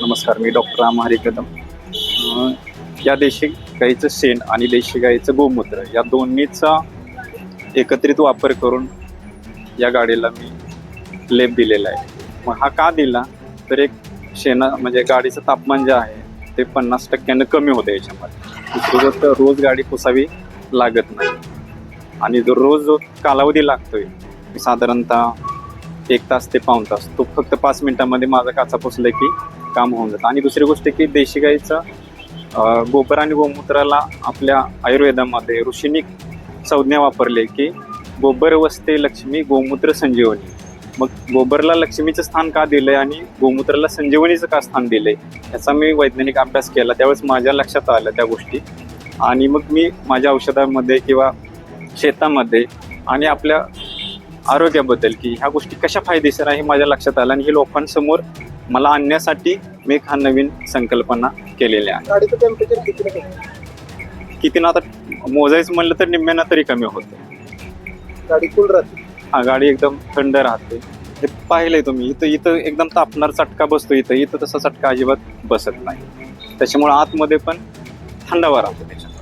नमस्कार मी डॉक्टर आमहारी कदम. या देशी गाईचं शेण आणि देशी गाईचं गोमूत्र या दोन्हीचा एकत्रित वापर करून या गाडीला मी लेप दिलेला आहे. मग हा का दिला? तर एक शेणा म्हणजे गाडीचं तापमान जे आहे ते पन्नास टक्क्यानं कमी होतं याच्यामध्ये. दुसरी गोष्ट रोज गाडी पुसावी लागत नाही. आणि जो रोज जो कालावधी लागतोय साधारणतः एक तास ते पाऊण तास. तो फक्त पाच मिनिटामध्ये माझा काचा पुसला की काम होऊन जातं. आणि दुसरी गोष्ट की देशी गाईचं गोबर आणि गोमूत्राला आपल्या आयुर्वेदामध्ये ऋषींनी संज्ञा वापरले की गोबर वसते लक्ष्मी गोमूत्र संजीवनी. मग गोबरला लक्ष्मीचं स्थान का दिलंय आणि गोमूत्राला संजीवनीचं का स्थान दिलंय याचा मी वैज्ञानिक अभ्यास केला. त्यावेळेस माझ्या लक्षात आलं त्या गोष्टी. आणि मग मी माझ्या औषधामध्ये किंवा शेतामध्ये आणि आपल्या आरोग्याबद्दल की ह्या गोष्टी कशा फायदेशीर आहे हे माझ्या लक्षात आलं आणि हे लोकांसमोर मला आणण्यासाठी मी एक हा नवीन संकल्पना केलेली आहे. गाडीचं टेम्परेचर किती ना आता मोजायचं म्हणलं तर निम्म्यानं तरी कमी होतं. गाडी फुल राहते. हा गाडी एकदम थंड राहते. हे पाहिलंय तुम्ही इथं इथं एकदम तापणार चटका बसतो इथं इथं तसा चटका अजिबात बसत नाही. त्याच्यामुळे आतमध्ये पण थंडावा राहतो त्याच्यात.